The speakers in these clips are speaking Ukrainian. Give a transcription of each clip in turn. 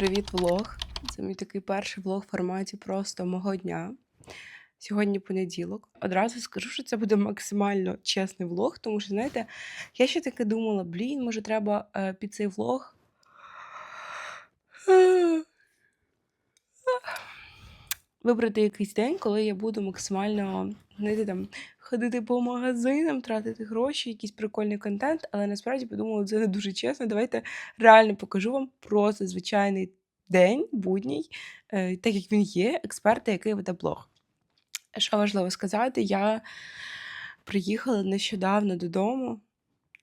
Привіт, влог. Це мій такий перший влог в форматі просто мого дня. Сьогодні понеділок. Одразу скажу, що це буде максимально чесний влог, тому що, знаєте, я ще таки думала, блін, може, треба е, під цей влог. Вибрати якийсь день, коли я буду максимально знаєте, там, ходити по магазинам, тратити гроші, якийсь прикольний контент, але насправді подумала, це не дуже чесно. Давайте реально покажу вам просто звичайний день, будній, е, так як він є, експерта, який веде блог. Що важливо сказати, я приїхала нещодавно додому,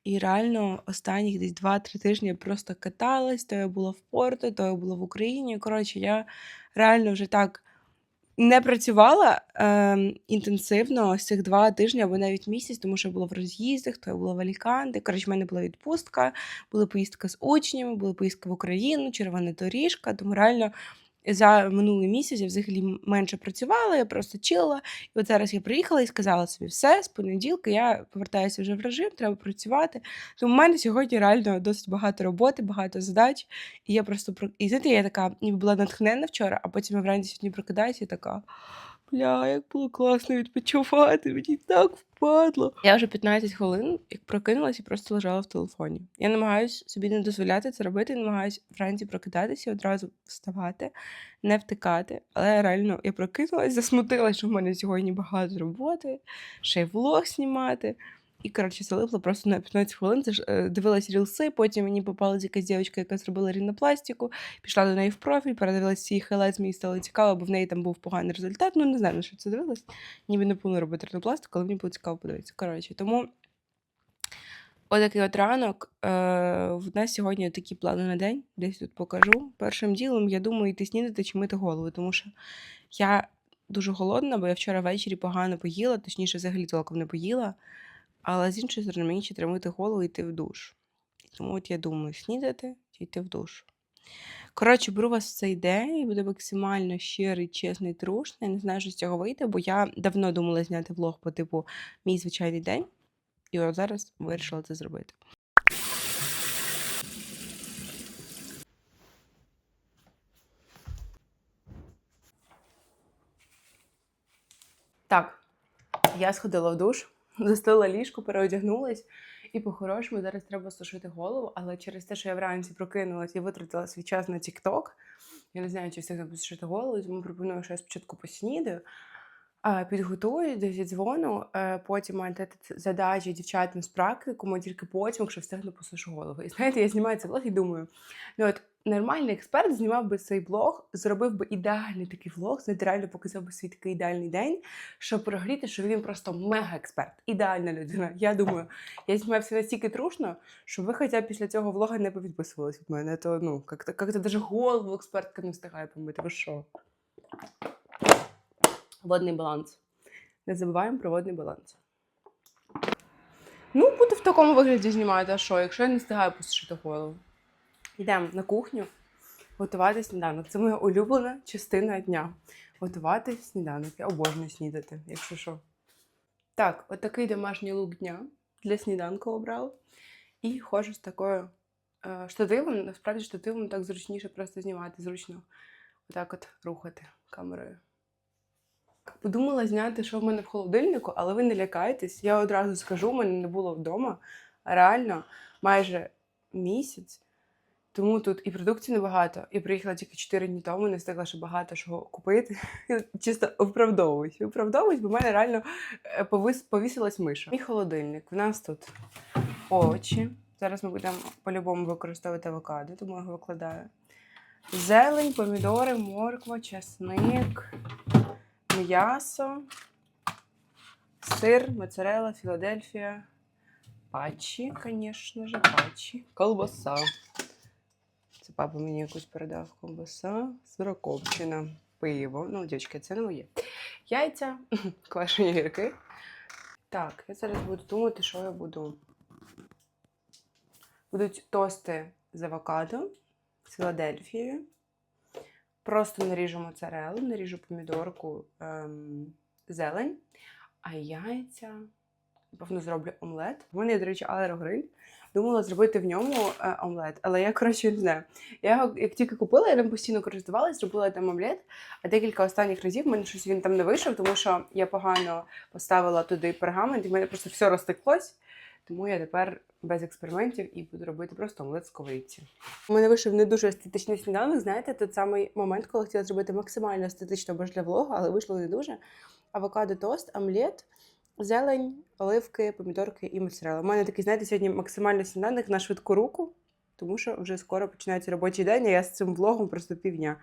і реально останніх десь 2-3 тижні я просто каталась, то я була в Порту, то я була в Україні. Коротше, я реально вже так не працювала е, інтенсивно ось цих два тижні або навіть місяць, тому що я була в роз'їздах, то я була в Аліканте. Коротше, в мене була відпустка, була поїздка з учнями, була поїздка в Україну, червона доріжка. Тому реально за минулий місяць я взагалі менше працювала, я просто чила. І от зараз я приїхала і сказала собі, все, з понеділка я повертаюся вже в режим, треба працювати. Тому в мене сьогодні реально досить багато роботи, багато задач. І я просто про і знаєте, я така ніби була натхненна вчора, а потім я вранці сьогодні прокидаюся і така. Бля, як було класно відпочивати, мені так впадло. Я вже 15 хвилин, як прокинулась і просто лежала в телефоні. Я намагаюся собі не дозволяти це робити, намагаюся вранці прокидатися, одразу вставати, не втикати. Але реально я прокинулась, засмутилась, що в мене сьогодні багато роботи, ще й влог знімати. І, коротше, залипла просто на 15 хвилин. Це ж е, дивилась рілси, потім мені попалась якась дівчинка, яка зробила рінопластику, пішла до неї в профіль, передивилась свій хайлайт, мені стало цікаво, бо в неї там був поганий результат. Ну, не знаю, на що це дивилась. Ніби не повинна робити рінопластику, але мені було цікаво подивитися. Коротше, тому отакий от ранок. Е, в нас сьогодні такі плани на день, десь тут покажу. Першим ділом, я думаю, йти снідати чи мити голову, тому що я дуже голодна, бо я вчора ввечері погано поїла, точніше, взагалі толком не поїла. Але з іншої сторони, мені ще треба мити голову і йти в душ. Тому от я думаю, снідати чи йти в душ. Коротше, беру вас в цей день і буде максимально щирий, чесний, трушний. Не знаю, що з цього вийде, бо я давно думала зняти влог по типу мій звичайний день. І от зараз вирішила це зробити. Так, я сходила в душ, застила ліжко, переодягнулась, і по-хорошому зараз треба сушити голову, але через те, що я вранці прокинулась і витратила свій час на TikTok, я не знаю, чи встигну посушити голову, тому пропоную, що я спочатку поснідаю, підготую, десь дзвону, е, потім ц- задачі дівчатам з практикуму, тільки потім, якщо встигну посушу голову. І знаєте, я знімаю цей влог і думаю, ну от нормальний експерт знімав би цей влог, зробив би ідеальний такий влог, знаєте, показав би свій такий ідеальний день, щоб прогріти, що він просто мега-експерт, ідеальна людина. Я думаю, я знімався настільки трушно, що ви хоча б після цього влога не повідписувались від мене. То ну, як-то, даже голову експертка не встигає помити. Ви що? Водний баланс. Не забуваємо про водний баланс. Ну, буду в такому вигляді знімати, а що, якщо я не встигаю посушити голову. Йдемо на кухню готувати сніданок. Це моя улюблена частина дня. Готувати сніданок. Я обожнюю снідати, якщо що. Так, от такий домашній лук дня для сніданку обрала. І ходжу з такою е, штативом. Насправді штативом так зручніше просто знімати, зручно отак от рухати камерою. Подумала зняти, що в мене в холодильнику, але ви не лякайтесь. Я одразу скажу, в мене не було вдома. Реально, майже місяць. Тому тут і продуктів небагато. Я приїхала тільки 4 дні тому, не встигла ще багато чого купити. Чисто виправдовуюсь. Виправдовуюсь, бо в мене реально е, повис, повісилась миша. І холодильник. В нас тут овочі. Зараз ми будемо по-любому використовувати авокадо, тому я його викладаю. Зелень, помідори, морква, часник, м'ясо, сир, моцарелла, Філадельфія, патчі, звісно ж, патчі, колбаса. Це папа мені якусь передав ковбаса, сирокопчина, пиво. Ну, дівчатки, це не моє. Яйця, квашені гірки. Так, я зараз буду думати, що я буду. Будуть тости з авокадо, з Філадельфією. Просто наріжу моцарелу, наріжу помідорку, ем, зелень, а яйця. Напевно, зроблю омлет. У мене до речі, аерогриль. Думала зробити в ньому е, омлет. Але я, коротше, не знаю. Я його як тільки купила, я ним постійно користувалась, зробила там омлет, а декілька останніх разів мене щось він там не вийшов, тому що я погано поставила туди пергамент, і в мене просто все розтеклось. Тому я тепер без експериментів і буду робити просто омлет з сковорідці. У мене вийшов не дуже естетичний сніданок. Знаєте, той самий момент, коли хотіла зробити максимально естетично, бо ж для влогу, але вийшло не дуже. Авокадо тост, омлет, зелень, оливки, помідорки і моцарелла. У мене такий, знаєте, сьогодні максимально сніданок на швидку руку, тому що вже скоро починається робочий день, а я з цим влогом просто півдня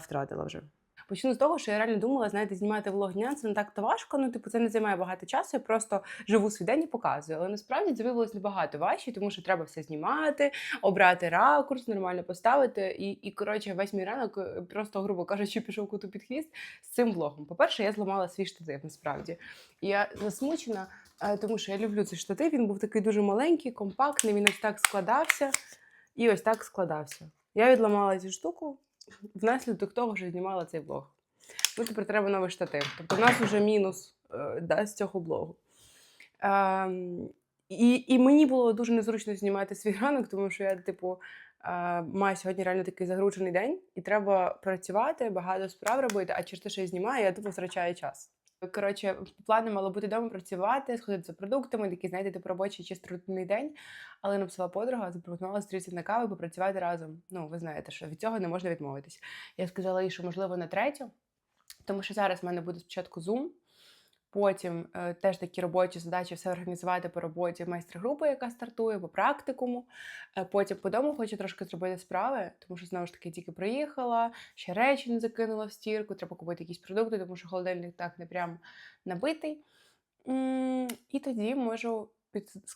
втратила вже. Почну з того, що я реально думала, знаєте, знімати влог дня це не так-то важко. Ну, типу, це не займає багато часу. Я просто живу свій день і показую. Але насправді це виявилось набагато важче, тому що треба все знімати, обрати ракурс, нормально поставити. І, і коротше, весь мій ранок е, просто, грубо кажучи, пішов куту під хвіст з цим влогом. По-перше, я зламала свій штатив насправді. Я засмучена, е, тому що я люблю цей штатив. Він був такий дуже маленький, компактний. Він ось так складався і ось так складався. Я відламала цю штуку внаслідок того, що знімала цей влог. Ну, тепер треба новий штатив. Тобто в нас вже мінус е, да, з цього блогу. А, і, і мені було дуже незручно знімати свій ранок, тому що я, типу, е, маю сьогодні реально такий загручений день, і треба працювати, багато справ робити, а через те, що я знімаю, я тупо втрачаю час. Коротше, плани мало бути вдома працювати, сходити за продуктами, такий, знаєте, типу робочий чи трудний день. Але написала подруга, запропонувала зустрітися на каву попрацювати разом. Ну, ви знаєте, що від цього не можна відмовитись. Я сказала їй, що можливо на третю, тому що зараз в мене буде спочатку Zoom, потім е, теж такі робочі задачі, все організувати по роботі майстер-групи, яка стартує, по практикуму. Е, потім по дому хочу трошки зробити справи, тому що знову ж таки тільки приїхала, ще речі не закинула в стірку, треба купити якісь продукти, тому що холодильник так не прям набитий. М, І тоді можу під з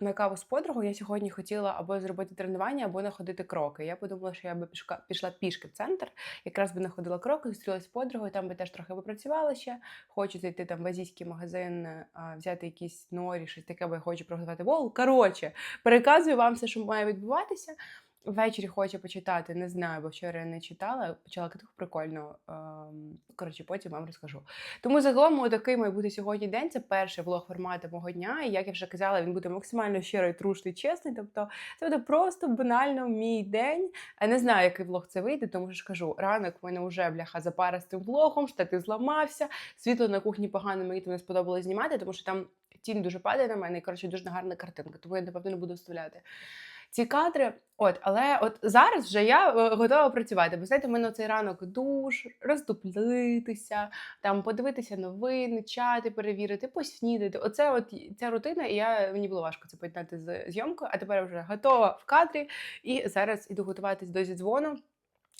на каву з подругою я сьогодні хотіла або зробити тренування, або находити кроки. Я подумала, що я би пішка, пішла пішки в центр, якраз би находила кроки, зустрілася з подругою, там би теж трохи попрацювала ще. Хочу зайти там в азійський магазин, а, взяти якісь норі, щось таке, бо я хочу приготувати бол. Коротше, переказую вам все, що має відбуватися. Ввечері хочу почитати, не знаю, бо вчора я не читала, почала книгу прикольно. Ем, коротше, потім вам розкажу. Тому загалом такий має бути сьогодні день. Це перший влог формату мого дня. І як я вже казала, він буде максимально щирий, трушний, чесний. Тобто це буде просто банально мій день. Я не знаю, який влог це вийде, тому що ж кажу, ранок в мене вже бляха запара з тим влогом, штатив зламався, світло на кухні погано, мені там не сподобалось знімати, тому що там тінь дуже падає на мене, і коротше дуже гарна картинка, тому я напевно не буду вставляти ці кадри. От, але от зараз вже я е, готова працювати. Бо знаєте, мене цей ранок душ, роздуплитися, там подивитися новини, чати, перевірити, поснідати. Оце от ця рутина, і я мені було важко це поєднати з зйомкою, а тепер вже готова в кадрі. І зараз іду готуватись до зідзвону.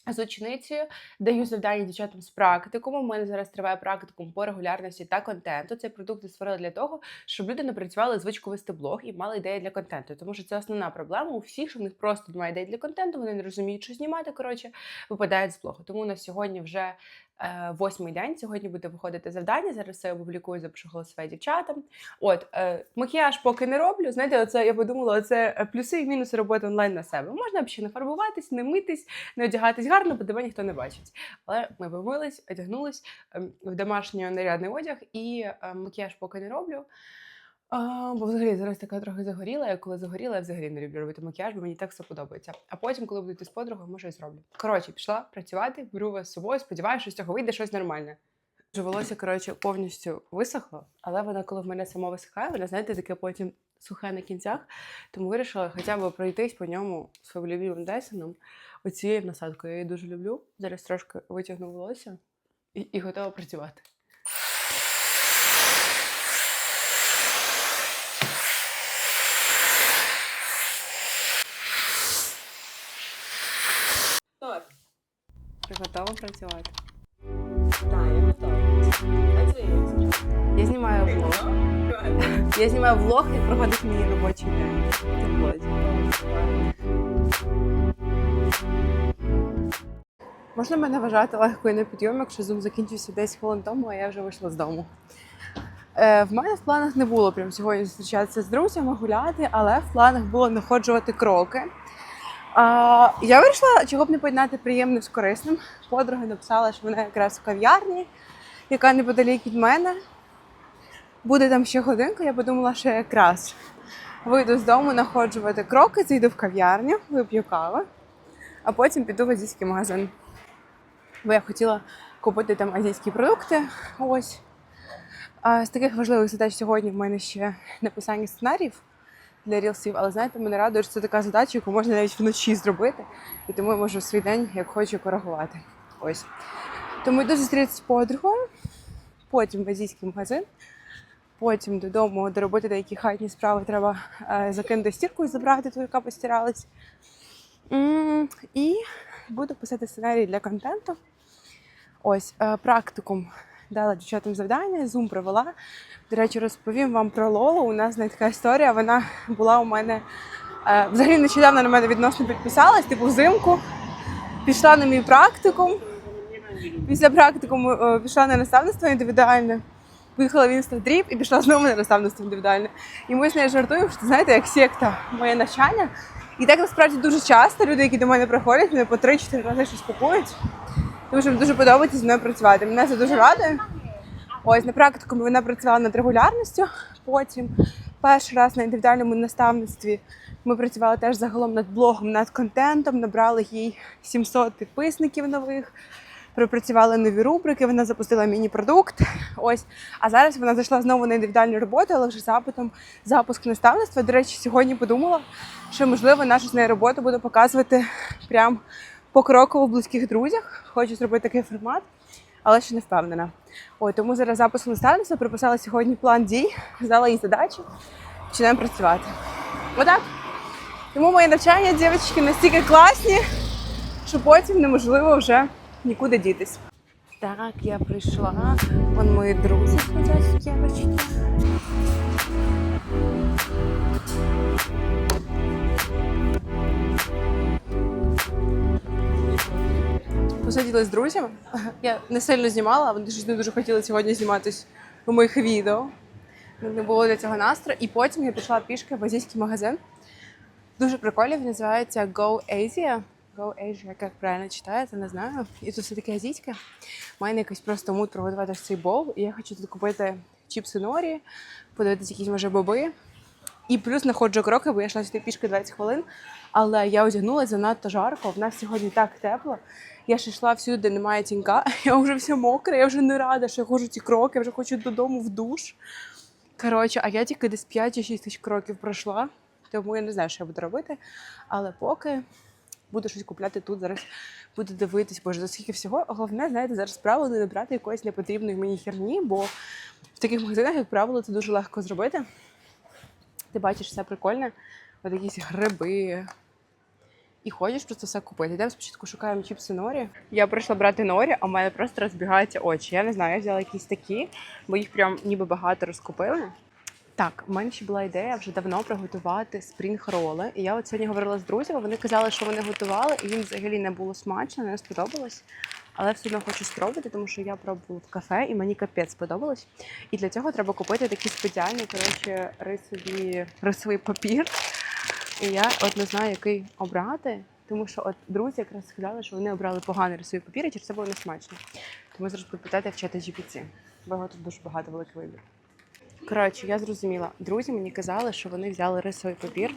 З ученицею даю завдання дівчатам з практикуму. У мене зараз триває практикум по регулярності та контенту. Цей продукт я створила для того, щоб люди напрацювали звичку вести блог і мали ідеї для контенту. Тому що це основна проблема у всіх, що в них просто немає ідей для контенту, вони не розуміють, що знімати. Коротше, випадають з блогу. Тому на сьогодні вже восьмий день. Сьогодні буде виходити завдання. Зараз все опублікую, запишу голосове дівчатам. От е, макіяж поки не роблю. Знаєте, оце я подумала, це плюси і мінуси роботи онлайн на себе. Можна ще не фарбуватись, не митись, не одягатись гарно, бо тебе ніхто не бачить. Але ми вимились, одягнулись ем, в домашній нарядний одяг і е, макіяж поки не роблю. А, бо взагалі зараз така трохи загоріла. Я коли загоріла, я взагалі не люблю робити макіяж, бо мені так все подобається. А потім, коли буду йти з подругою, може і зроблю. Коротше, пішла працювати, беру вас з собою, сподіваюся, що з цього вийде щось нормальне. Вже волосся, коротше, повністю висохло, але вона, коли в мене само висихає, вона, знаєте, таке потім сухе на кінцях. Тому вирішила хоча б пройтись по ньому своїм любимим десеном. Оцією насадкою я її дуже люблю. Зараз трошки витягну волосся і, і готова працювати. Ти готова працювати? Так, я готова. Працюємо. Я знімаю влог. Я знімаю влог, як проходить мій робочий день. Можна мене вважати легкою на підйом, якщо зум закінчився десь хвилин тому, а я вже вийшла з дому. Е, в мене в планах не було прям сьогодні зустрічатися з друзями, гуляти, але в планах було находжувати кроки. А, я вирішила, чого б не поєднати приємне з корисним. Подруга написала, що вона якраз в кав'ярні, яка неподалік від мене. Буде там ще годинка, я подумала, що якраз Вийду з дому находжувати кроки, зайду в кав'ярню, вип'ю кави, а потім піду в азійський магазин. Бо я хотіла купити там азійські продукти. Ось. А з таких важливих задач сьогодні в мене ще написання сценаріїв для рілсів, але знаєте, мене радує, що це така задача, яку можна навіть вночі зробити, і тому я можу свій день як хочу коригувати. Ось. Тому йду зустрітися з подругою, потім в азійський магазин, потім додому доробити деякі хатні справи. Треба е, закинути стірку і забрати ту, яка постиралась. І буду писати сценарій для контенту. Ось е, практикум дала дівчатам завдання, зум провела. До речі, розповім вам про Лолу. У нас не така історія. Вона була у мене е, взагалі нещодавно на мене відносно підписалась, типу взимку. Пішла на мій практикум. Після практикуму е, пішла на наставництво індивідуальне. Поїхала в інстадріп і пішла знову на наставництво індивідуальне. І ми з нею жартуємо, що знаєте, як секта моє навчання. І так насправді дуже часто люди, які до мене приходять, вони по 3-4 рази щось купують. Тому що їм дуже подобається зі мною працювати. Мене це дуже радує. Ось на практику вона працювала над регулярністю. Потім перший раз на індивідуальному наставництві ми працювали теж загалом над блогом, над контентом, набрали їй 700 підписників нових. Пропрацювали нові рубрики, вона запустила міні-продукт. Ось. А зараз вона зайшла знову на індивідуальну роботу, але вже запитом запуск наставництва. До речі, сьогодні подумала, що можливо нашу з нею роботу буду показувати прям покроково в близьких друзях. Хочу зробити такий формат, але ще не впевнена. Ой, тому зараз запуск наставництва приписала сьогодні план дій, здала їй задачу, починаємо працювати. Отак. Тому мої навчання, дівчатки, настільки класні, що потім неможливо вже нікуди дітись. Так, я прийшла. Вон мої друзі дівчатки. Посиділи з друзями. Я не сильно знімала, вони щось не дуже хотіли сьогодні зніматись у моїх відео. Не було для цього настрою. І потім я пішла пішки в азійський магазин. Дуже прикольний, він називається Go Asia. Go Asia, як правильно читається, не знаю. І тут все таке азійське. У мене якийсь просто мут ось цей бол. І я хочу тут купити чіпси норі, подивитися якісь може боби. І плюс знаходжу кроки, бо я йшла сюди пішки 20 хвилин. Але я одягнулася занадто жарко. В нас сьогодні так тепло. Я ж йшла всюди, де немає тінька. Я вже вся мокра, я вже не рада, що я ходжу ці кроки, я вже хочу додому в душ. Коротше, а я тільки десь 5 чи 6 тисяч кроків пройшла, тому я не знаю, що я буду робити. Але поки буду щось купляти тут, зараз буду дивитись, боже, за скільки всього. Головне, знаєте, зараз правило не набрати якоїсь непотрібної мені херні, бо в таких магазинах, як правило, це дуже легко зробити. Ти бачиш все прикольне, от якісь гриби. І ходиш просто все купити. Йдемо спочатку шукаємо чіпси норі. Я прийшла брати норі, а в мене просто розбігаються очі. Я не знаю, я взяла якісь такі, бо їх прям ніби багато розкупили. Так, в мене ще була ідея вже давно приготувати спрінг роли. І я от сьогодні говорила з друзями, вони казали, що вони готували, і їм взагалі не було смачно, не сподобалось. Але все одно хочу спробувати, тому що я пробувала в кафе і мені капець сподобалось. І для цього треба купити такі спеціальні коротше, рисові, рисовий папір. І я от не знаю, який обрати, тому що от друзі якраз сказали, що вони обрали поганий рисовий папір, і через це було несмачно. Тому зараз буду питати в GPT, бо тут дуже багато великий вибір. Коротше, я зрозуміла. Друзі мені казали, що вони взяли рисовий папір,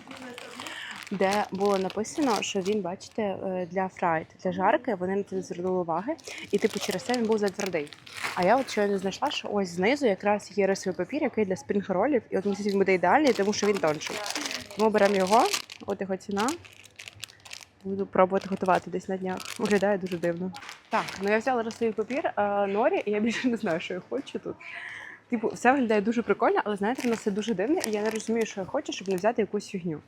де було написано, що він, бачите, е, для фрайт, для жарки, вони на це не звернули уваги, і типу через це він був затвердий. А я от щойно знайшла, що ось знизу якраз є рисовий папір, який для спрінг-ролів, і от здається, він буде ідеальний, тому що він тонший. Тому беремо його, от його ціна. Буду пробувати готувати десь на днях. Виглядає дуже дивно. Так, ну я взяла рисовий папір а, норі, і я більше не знаю, що я хочу тут. Типу, все виглядає дуже прикольно, але знаєте, воно все дуже дивне, і я не розумію, що я хочу, щоб не взяти якусь фігню.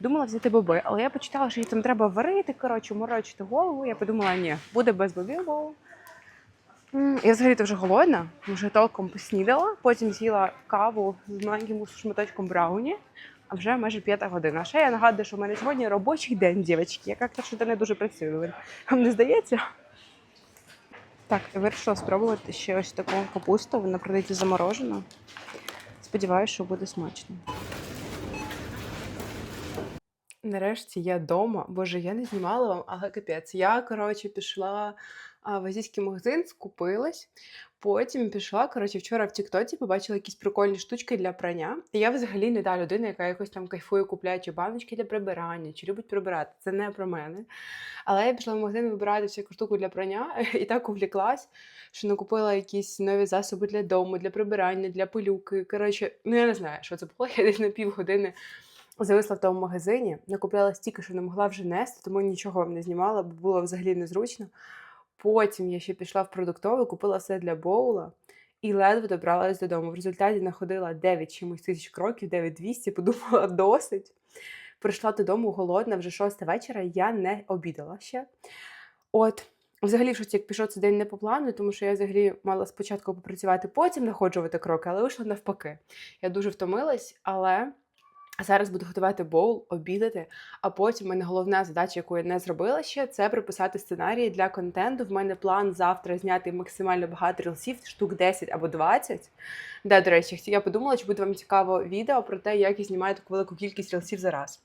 Думала взяти боби, але я почитала, що їх там треба варити, коротше, морочити голову. Я подумала, ні, буде без бобів Я взагалі вже голодна, вже толком поснідала, потім з'їла каву з маленьким шматочком брауні, а вже майже п'ята година. Ще я нагадую, що в мене сьогодні робочий день, дівчатки. Я як-то що не дуже працюю. Вам не здається? Так, я вирішила спробувати ще ось таку капусту. Вона продається заморожена. Сподіваюся, що буде смачно. Нарешті я вдома. Боже, я не знімала вам, але капець. Я, коротше, пішла в азійський магазин, скупилась. Потім пішла, коротше, вчора в Тіктоці побачила якісь прикольні штучки для прання. І я взагалі не та людина, яка якось там кайфує, купляє чи баночки для прибирання, чи любить прибирати. Це не про мене. Але я пішла в магазин вибирати всяку штуку для прання і так увліклась, що накупила якісь нові засоби для дому, для прибирання, для пилюки. Коротше, ну я не знаю, що це було. Я десь на півгодини зависла в тому магазині, накупляла стільки, що не могла вже нести, тому нічого вам не знімала, бо було взагалі незручно. Потім я ще пішла в продуктовий, купила все для боула і ледве добралась додому. В результаті находила 9 чимось тисяч кроків, 9200, подумала досить. Прийшла додому голодна, вже 6 вечора, я не обідала ще. От, взагалі, щось як пішов цей день не по плану, тому що я взагалі мала спочатку попрацювати, потім находжувати кроки, але вийшло навпаки. Я дуже втомилась, але зараз буду готувати боул, обідати. А потім в мене головна задача, яку я не зробила ще, це приписати сценарії для контенту. В мене план завтра зняти максимально багато рілсів, штук 10 або 20. Де, до речі, я подумала, чи буде вам цікаво відео про те, як я знімаю таку велику кількість рілсів за раз.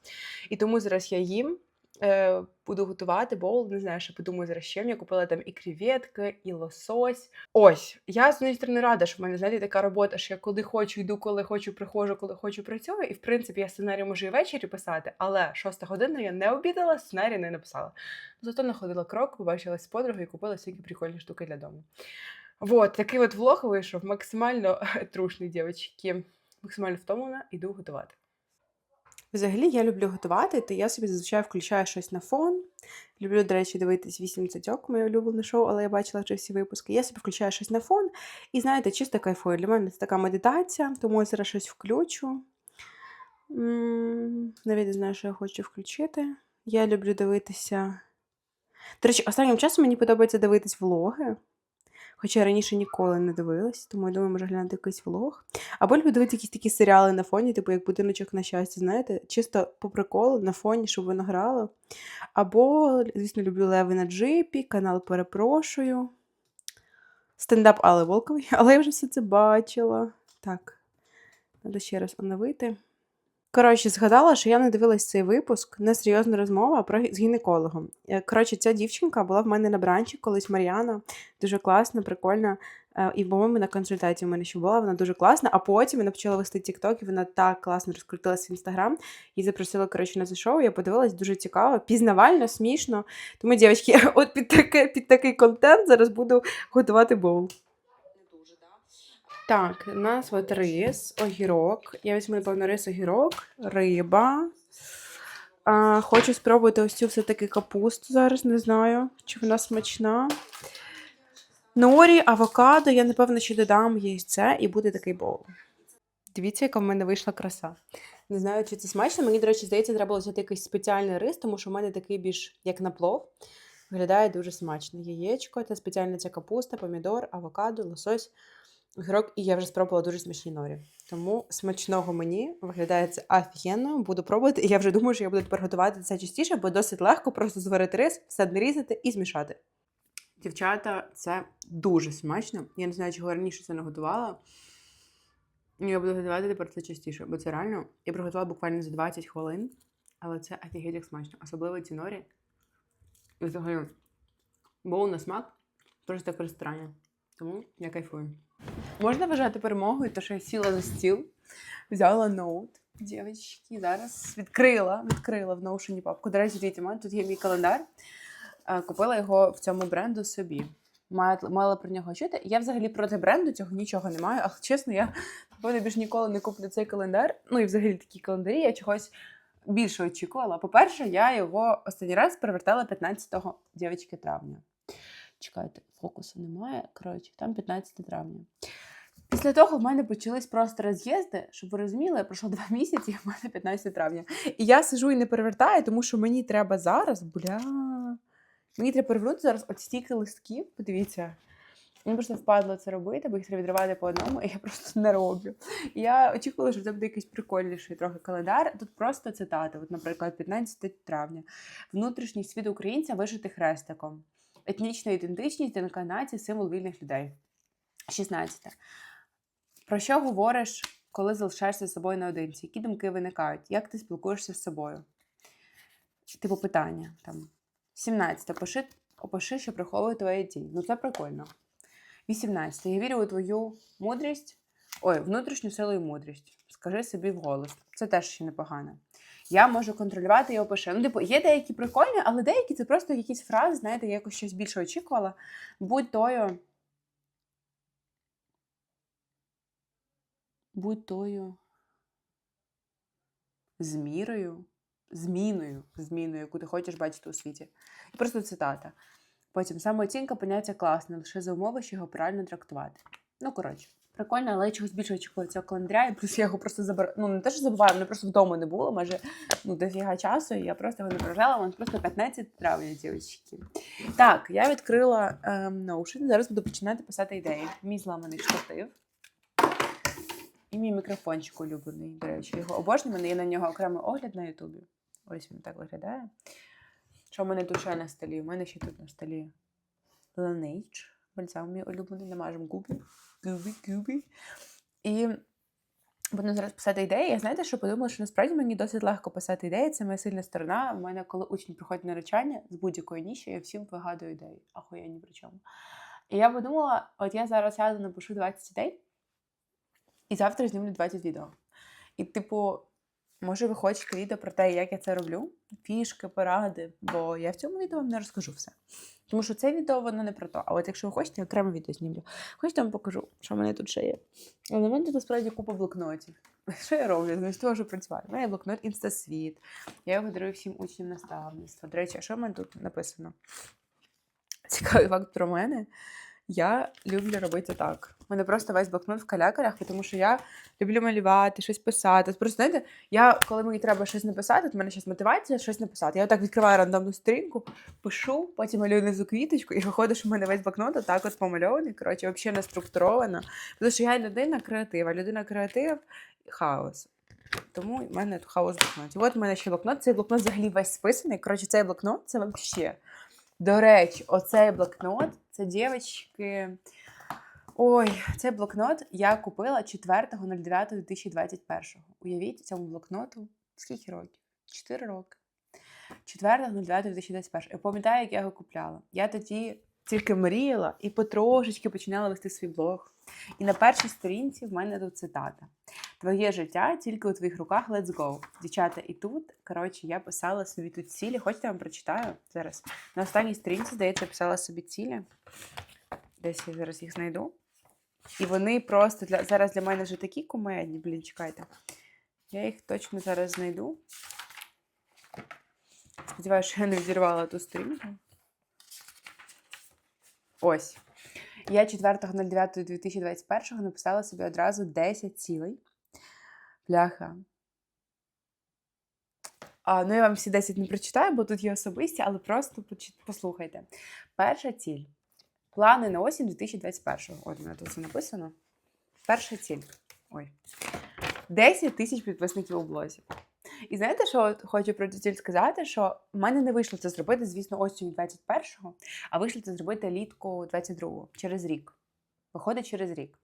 І тому зараз я їм. Е, буду готувати боул, не знаю, що подумаю зараз чим. Я купила там і креветки, і лосось. Ось, я з однієї сторони рада, що в мене знаєте, така робота, що я коли хочу, йду, коли хочу, приходжу, коли хочу, працюю. І в принципі я сценарій можу і ввечері писати, але шоста година я не обідала, сценарій не написала. Зато находила крок, побачилась з подругою і купила всякі прикольні штуки для дому. Вот, такий от влог вийшов максимально трушний, дівчатки. Максимально втомлена, іду готувати. Взагалі я люблю готувати, то я собі зазвичай включаю щось на фон. Люблю, до речі, дивитись 8 цятьок, моє улюблене шоу, але я бачила вже всі випуски. Я собі включаю щось на фон і, знаєте, чисто кайфую. Для мене це така медитація, тому я зараз щось включу. Навіть не знаю, що я хочу включити. Я люблю дивитися. До речі, останнім часом мені подобається дивитись влоги. Хоча я раніше ніколи не дивилась, тому я думаю, може глянути якийсь влог. Або люблю дивитися якісь такі серіали на фоні, типу як будиночок на щастя, знаєте, чисто по приколу на фоні, щоб воно грало. Або, звісно, люблю Леви на джипі, канал Перепрошую. Стендап Алли Волкової, але я вже все це бачила. Так, треба ще раз оновити. Коротше, згадала, що я не дивилась цей випуск, не серйозна розмова про з гінекологом. Е, Коротше, ця дівчинка була в мене на бранчі колись Мар'яна, дуже класна, прикольна. Е, І, по-моєму, на консультації в мене ще була, вона дуже класна. А потім вона почала вести TikTok, і вона так класно розкрутилася в інстаграм. Її запросили, коротше, на це шоу. Я подивилась, дуже цікаво, пізнавально, смішно. Тому, дівчатки, от під, таке, під такий контент зараз буду готувати боул. Так, у нас от рис, огірок. Я візьму, напевно, рис, огірок, риба. А, хочу спробувати ось цю все-таки капусту зараз, не знаю, чи вона смачна. Норі, авокадо, я, напевно, ще додам яйце і буде такий боул. Дивіться, яка в мене вийшла краса. Не знаю, чи це смачно. Мені, до речі, здається, треба було взяти якийсь спеціальний рис, тому що в мене такий більш як на плов. Виглядає дуже смачно. Яєчко, та спеціальна ця капуста, помідор, авокадо, лосось, огірок. І я вже спробувала дуже смачні норі. Тому смачного мені виглядає це офігенно. Буду пробувати. І я вже думаю, що я буду тепер готувати це частіше, бо досить легко просто зварити рис, все нарізати і змішати. Дівчата, це дуже смачно. Я не знаю, чого раніше це не готувала. Я буду готувати тепер це частіше, бо це реально. Я приготувала буквально за 20 хвилин, але це офігеть як смачно. Особливо ці норі. І взагалі, боул на смак, просто як в ресторані. Тому я кайфую. Можна вважати перемогою, то що я сіла за стіл, взяла ноут. Дівчатки, зараз відкрила, відкрила в ноушені папку. До речі, дивіться, тут є мій календар. Купила його в цьому бренду собі. Мала про нього чути. Я взагалі проти бренду цього нічого не маю, але чесно, я напевно більш ніколи не куплю цей календар. Ну і взагалі такі календарі я чогось більше очікувала. По-перше, я його останній раз перевертала 15 дівчатки травня. Чекайте, фокусу немає. Коротше, там 15 травня. Після того в мене почались просто роз'їзди, щоб ви розуміли, пройшло два місяці, і в мене 15 травня. І я сижу і не перевертаю, тому що мені треба зараз, бля. Мені треба перевернути зараз от стільки листків. Подивіться. Мені просто впадло це робити, бо їх треба відривати по одному, і я просто не роблю. І Я очікувала, що це буде якийсь прикольніший трохи календар. Тут просто цитати. От, наприклад, 15 травня. Внутрішній світ українця вишитий хрестиком. Етнічна ідентичність ДНК нації символ вільних людей. 16. Про що говориш, коли залишаєшся з собою наодинці? Які думки виникають? Як ти спілкуєшся з собою? Типу питання там. 17. Опиши, опиши, що приховує твоя тінь. Ну це прикольно. 18. Я вірю у твою мудрість. Ой, внутрішню силу і мудрість. Скажи собі вголос. Це теж ще непогано. Я можу контролювати і опишу. Ну, типу, є деякі прикольні, але деякі це просто якісь фрази, знаєте, я якось щось більше очікувала. Будь тою. Будь тою. Змірою, зміною, зміною, яку ти хочеш бачити у світі. І просто цитата. Потім самооцінка поняття класне, лише за умови, що його правильно трактувати. Ну, коротше, прикольно, але я чогось більше очікую цього календаря, і плюс я його просто забираю. Ну, не те, що забуваю, мене просто вдома не було, майже ну, дофіга часу, і я просто його не прожала, воно просто 15 травня, дівчатки. Так, я відкрила ем, Notion, зараз буду починати писати ідеї. Мій зламаний штатив. І мій мікрофончик улюблений, до речі, його обожнюю. Мене є на нього окремий огляд на Ютубі. Ось він так виглядає. Що в мене тут ще на столі? У мене ще тут на столі Laneige. Бальзам мій улюблений, намажемо губи. Губи, губи. І буду зараз писати ідеї. Я знаєте, що подумала, що насправді мені досить легко писати ідеї. Це моя сильна сторона. У мене, коли учні приходять на навчання з будь-якої ніші, я всім вигадую ідеї. Ахуєнні при чому. І я подумала, от я зараз сяду, напишу 20 ідей, і завтра знімлю 20 відео. І, типу, може, ви хочете відео про те, як я це роблю? Фішки, поради, бо я в цьому відео вам не розкажу все. Тому що це відео воно не про то. А от якщо ви хочете, я окреме відео знімлю. Хочете, вам покажу, що в мене тут ще є. Але в мене тут насправді купа блокнотів. Що я роблю? Замість того, що працювати. У мене є блокнот Інстасвіт. Я його дарую всім учням наставництва. До речі, а що в мене тут написано? Цікавий факт про мене. Я люблю робити так. У мене просто весь блокнот в калякарях, тому що я люблю малювати, щось писати. Просто знаєте, я коли мені треба щось написати, от в мене зараз мотивація щось написати. Я так відкриваю рандомну сторінку, пишу, потім малюю внизу квіточку, і виходить, що в мене весь блокнот отак от помальований. Коротше, взагалі не структуровано. Тому що я людина креатива. Людина креатив хаос. Тому в мене тут хаос в блокноті. От в мене ще блокнот. Цей блокнот взагалі весь списаний. Коротше, цей блокнот це взагалі. До речі, оцей блокнот це дівчатки. Ой, цей блокнот я купила 4.09.2021. Уявіть цьому блокноту скільки років? 4 роки. 4.09.2021. Я пам'ятаю, як я його купляла. Я тоді тільки мріяла і потрошечки починала вести свій блог. І на першій сторінці в мене тут цитата: Твоє життя тільки у твоїх руках, let's go. Дівчата, і тут, коротше, я писала собі тут цілі. Хочете, я вам прочитаю зараз. На останній сторінці, здається, я писала собі цілі. Десь я зараз їх знайду. І вони просто для, зараз для мене вже такі кумедні, блін, чекайте. Я їх точно зараз знайду. Сподіваюся, що я не відірвала ту сторінку. Ось. Я 4.09.2021 написала собі одразу 10 цілей. Бляха. А, ну, я вам всі 10 не прочитаю, бо тут є особисті, але просто послухайте. Перша ціль. Плани на осінь 2021. От у мене тут це написано. Перша ціль. Ой. 10 тисяч підписників у блозі. І знаєте, що хочу про цю ціль сказати? Що в мене не вийшло це зробити, звісно, осінню 21-го, а вийшло це зробити літку 22-го, через рік. Виходить через рік.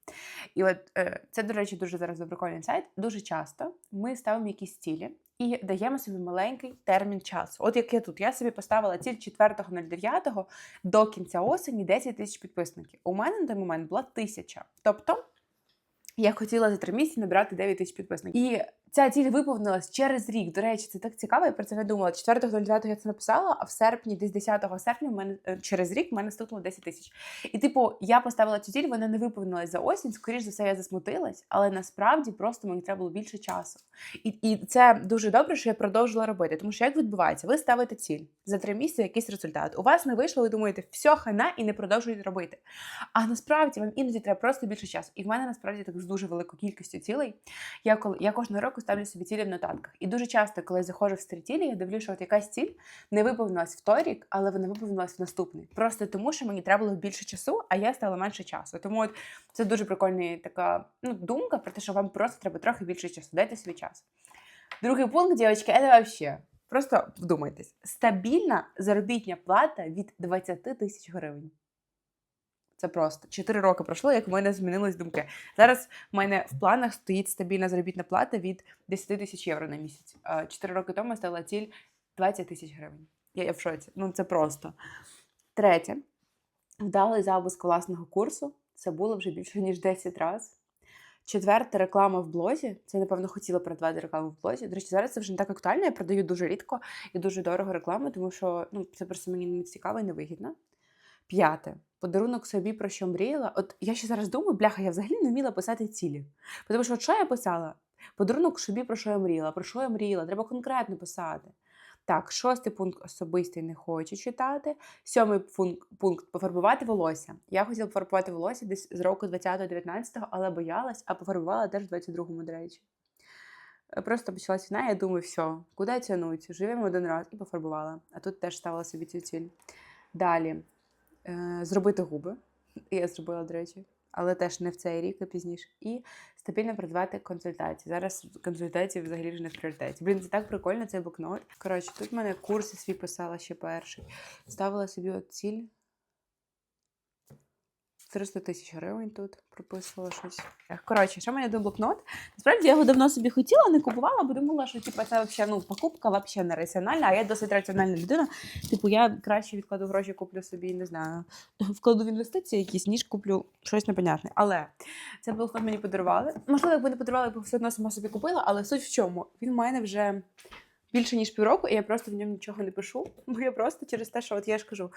І от е, це, до речі, дуже зараз прикольний сайт. Дуже часто ми ставимо якісь цілі і даємо собі маленький термін часу. От як я тут, я собі поставила ціль 4.09 до кінця осені 10 тисяч підписників. У мене на той момент була тисяча. Тобто я хотіла за три місяці набрати 9 тисяч підписників. І ця ціль виповнилась через рік. До речі, це так цікаво, я про це не думала. 4.09 я це написала, а в серпні, десь 10 серпня, в мене е, через рік в мене стукнуло 10 тисяч. І, типу, я поставила цю ціль, вона не виповнилась за осінь. Скоріш за все, я засмутилась, але насправді просто мені треба було більше часу. І, і це дуже добре, що я продовжила робити. Тому що як відбувається, ви ставите ціль за три місяці якийсь результат. У вас не вийшло, ви думаєте, все, хана, і не продовжуєте робити. А насправді вам іноді треба просто більше часу. І в мене насправді так з дуже великою кількістю цілей. Я коли я кожного року ставлю собі цілі в нотатках. І дуже часто, коли я заходжу в старі цілі, я дивлюся, що от якась ціль не виповнилась в той рік, але вона виповнилась в наступний. Просто тому, що мені треба було більше часу, а я стала менше часу. Тому от це дуже прикольна така ну, думка про те, що вам просто треба трохи більше часу. Дайте собі час. Другий пункт, дівчатки, це вообще. Просто вдумайтесь. Стабільна заробітня плата від 20 тисяч гривень. Це просто. Чотири роки пройшло, як в мене змінились думки. Зараз в мене в планах стоїть стабільна заробітна плата від 10 тисяч євро на місяць. Чотири роки тому стала ціль 20 тисяч гривень. Я, я в шоці. Ну це просто. Третє. Вдалий запуск власного курсу Це було вже більше ніж 10 разів. Четверта реклама в блозі. Це, напевно, хотіла продавати рекламу в блозі. До речі, зараз це вже не так актуально. Я продаю дуже рідко і дуже дорого рекламу, тому що ну, це просто мені не цікаво і не вигідно. П'яте. Подарунок собі про що мріяла. От я ще зараз думаю, бляха, я взагалі не вміла писати цілі. Тому що от що я писала? Подарунок собі про що я мріяла, про що я мріяла, треба конкретно писати. Так, шостий пункт особистий не хочу читати. Сьомий пункт, пофарбувати волосся. Я хотіла пофарбувати волосся десь з року 20-19, але боялась, а пофарбувала теж в 22-му, до речі. Е, Просто почалась війна, я думаю, все, куди тягнуть? Живемо один раз і пофарбувала. А тут теж ставила собі цю ціль. Далі зробити губи. Я зробила, до речі, але теж не в цей рік, а пізніше. І стабільно продавати консультації. Зараз консультації взагалі вже не в пріоритеті. Блін, це так прикольно, цей блокнот. Коротше, тут в мене курси свій писала ще перший. Ставила собі от ціль. 300 тисяч гривень тут прописувала щось. Коротше, що мене до блокнот? Насправді я його давно собі хотіла, не купувала, бо думала, що типу, це вообще, ну, покупка взагалі не раціональна, а я досить раціональна людина. Типу, я краще відкладу гроші, куплю собі, не знаю, вкладу в інвестиції якісь, ніж куплю щось непонятне. Але цей блокнот мені подарували. Можливо, якби не подарували, я б все одно сама собі купила, але суть в чому? Він в мене вже більше ніж півроку, і я просто в ньому нічого не пишу. Бо я просто через те, що от я ж кажу,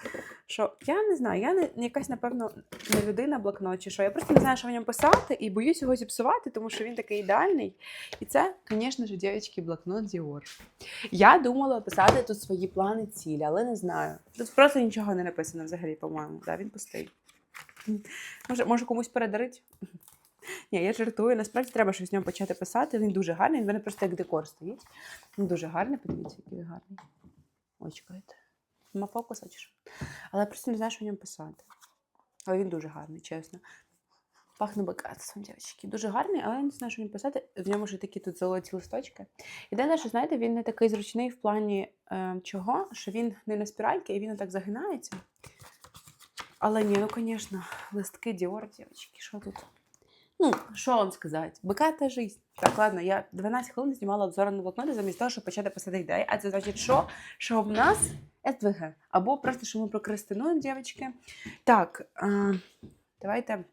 що я не знаю, я не якась, напевно, не людина блокнот що. Я просто не знаю, що в ньому писати, і боюсь його зіпсувати, тому що він такий ідеальний. І це, звісно ж, дівчатки, блокнот Dior. Я думала писати тут свої плани, цілі, але не знаю. Тут просто нічого не написано взагалі, по-моєму. Да, він пустий. Може, може комусь передарить? Ні, я жартую. Насправді треба щось в ньому почати писати. Він дуже гарний, він мене просто як декор стоїть. Він дуже гарний, подивіться, який він гарний. Ой, чекайте. Нема фокуса чи що? Але я просто не знаю, що в ньому писати. Але він дуже гарний, чесно. Пахне багатством, дівчатки. Дуже гарний, але я не знаю, що в ньому писати. В ньому ще такі тут золоті листочки. Єдине, що знаєте, він не такий зручний в плані е, чого, що він не на спіральки і він так загинається. Але ні, ну, звісно, листки Dior, дівчатки, що тут? Ну, що вам сказати? Богата жизнь. Так, ладно, я 12 хвилин знімала обзор на блокноти замість того, щоб почати писати ідеї. А це значить, що? Що в нас СВГ. Або просто, що ми прокрастинуємо, дівчатки. Так, е, давайте.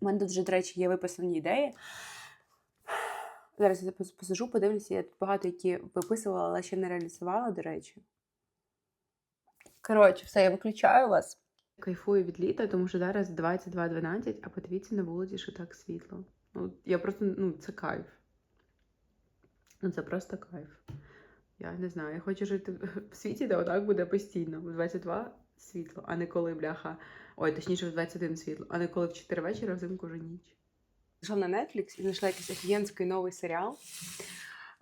У мене тут вже, до речі, є виписані ідеї. Зараз я пос- посижу, подивлюся, я тут багато які виписувала, але ще не реалізувала, до речі. Коротше, все, я виключаю вас. Кайфую від літа, тому що зараз 22.12, а подивіться на вулиці, що так світло. Ну, я просто, ну, це кайф. Ну, це просто кайф. Я не знаю, я хочу жити в- світі, де отак буде постійно. В 22 світло, а не коли бляха. Ой, точніше, в 21 світло, а не коли в 4 вечора взимку вже ніч. Зайшла на Netflix і знайшла якийсь офігенський новий серіал.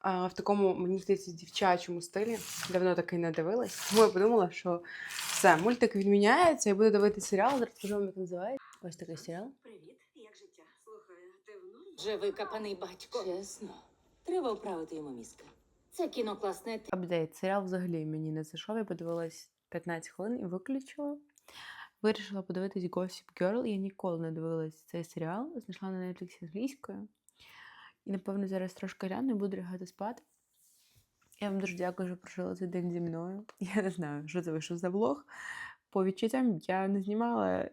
А, в такому, мені здається, дівчачому стилі. Давно такий не дивилась. Тому я подумала, що все, мультик відміняється, я буду дивитися серіал. Зараз скажу вам, як називається. Ось такий серіал. Привіт, як життя? Слухай, ти в? Вже викопаний батько. Чесно. Треба вправити йому мізки. Це кіно класне. Апдейт. Серіал взагалі мені не зайшов. Я подивилась 15 хвилин і виключила. Вирішила подивитись Gossip Girl. Я ніколи не дивилась цей серіал. Знайшла на Netflix англійською. І, напевно, зараз трошки гляну і буду лягати спати. Я вам дуже дякую, що прожили цей день зі мною. Я не знаю, що це вийшов за влог. По відчуттям я не знімала.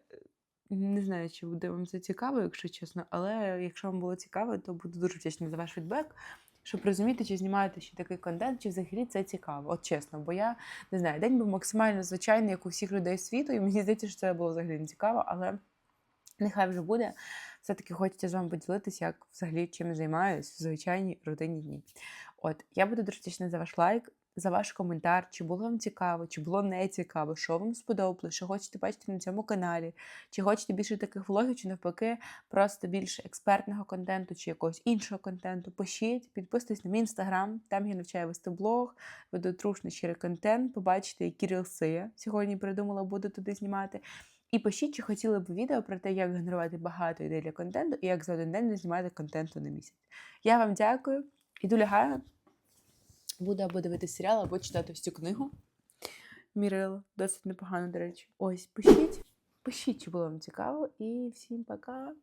Не знаю, чи буде вам це цікаво, якщо чесно, але якщо вам було цікаво, то буду дуже вдячна за ваш фідбек, щоб розуміти, чи знімаєте ще такий контент, чи взагалі це цікаво. От чесно, бо я не знаю, день був максимально звичайний, як у всіх людей світу, і мені здається, що це було взагалі не цікаво, але нехай вже буде. Все-таки хочеться з вами поділитися, як взагалі чим займаюсь в звичайній рутинні дні. От, я буду дуже вдячна за ваш лайк, за ваш коментар, чи було вам цікаво, чи було не цікаво, що вам сподобалось, що хочете бачити на цьому каналі, чи хочете більше таких влогів, чи навпаки, просто більше експертного контенту, чи якогось іншого контенту. Пишіть, підписуйтесь на мій інстаграм, там я навчаю вести блог, веду трушний щирий контент, побачите, які рілси я сьогодні придумала, буду туди знімати. І пишіть, чи хотіли б відео про те, як генерувати багато ідей для контенту і як за один день не знімати контенту на місяць. Я вам дякую. Іду лягаю. Буду або дивитися серіал, або читати всю книгу. Мірила. Досить непогано, до речі. Ось, пишіть. Пишіть, чи було вам цікаво. І всім пока.